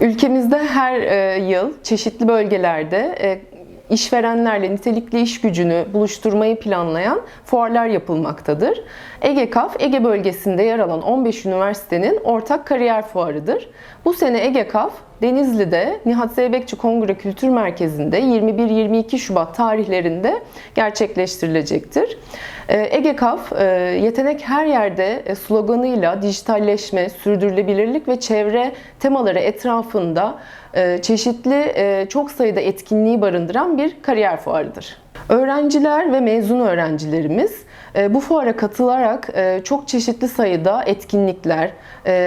Ülkemizde her e, yıl çeşitli bölgelerde e, işverenlerle nitelikli iş gücünü buluşturmayı planlayan fuarlar yapılmaktadır. EGEKAF, Ege bölgesinde yer alan 15 üniversitenin ortak kariyer fuarıdır. Bu sene EGEKAF, Denizli'de Nihat Zeybekçi Kongre Kültür Merkezi'nde 21-22 Şubat tarihlerinde gerçekleştirilecektir. Ee, EGEKAF, e, yetenek her yerde e, sloganıyla dijitalleşme, sürdürülebilirlik ve çevre temaları etrafında e, çeşitli çok sayıda etkinliği barındıran bir kariyer fuarıdır. Öğrenciler ve mezun öğrencilerimiz bu fuara katılarak çok çeşitli sayıda etkinlikler,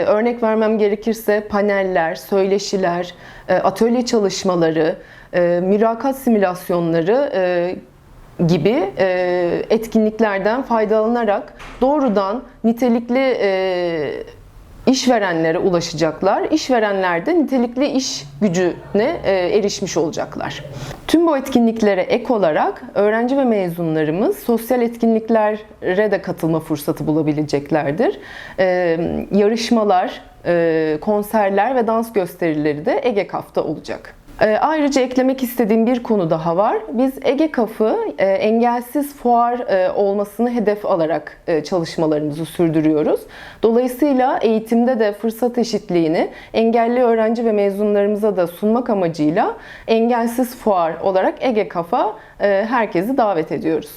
örnek vermem gerekirse paneller, söyleşiler, atölye çalışmaları, mülakat simülasyonları gibi etkinliklerden faydalanarak doğrudan nitelikli işverenlere ulaşacaklar. İşverenler de nitelikli iş gücüne erişmiş olacaklar. Tüm bu etkinliklere ek olarak öğrenci ve mezunlarımız sosyal etkinliklere de katılma fırsatı bulabileceklerdir. Yarışmalar, konserler ve dans gösterileri de Ege Kaf'ta olacak. Ayrıca eklemek istediğim bir konu daha var. Biz Ege Kaf'ı engelsiz fuar olmasını hedef alarak çalışmalarımızı sürdürüyoruz. Dolayısıyla eğitimde de fırsat eşitliğini engelli öğrenci ve mezunlarımıza da sunmak amacıyla engelsiz fuar olarak Ege Kaf'a herkesi davet ediyoruz.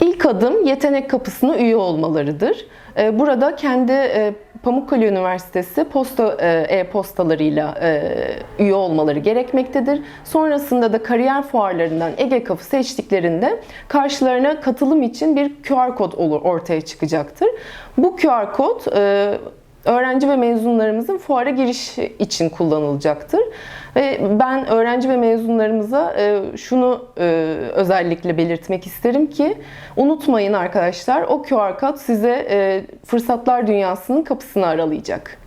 İlk adım yetenek kapısına üye olmalarıdır. Burada kendi Pamukkale Üniversitesi posta e-postalarıyla üye olmaları gerekmektedir. Sonrasında da kariyer fuarlarından Ege Kapı seçtiklerinde karşılarına katılım için bir QR kod olur ortaya çıkacaktır. Bu QR kod öğrenci ve mezunlarımızın fuara giriş için kullanılacaktır. Ve ben öğrenci ve mezunlarımıza şunu özellikle belirtmek isterim ki unutmayın arkadaşlar o QR kod size fırsatlar dünyasının kapısını aralayacak.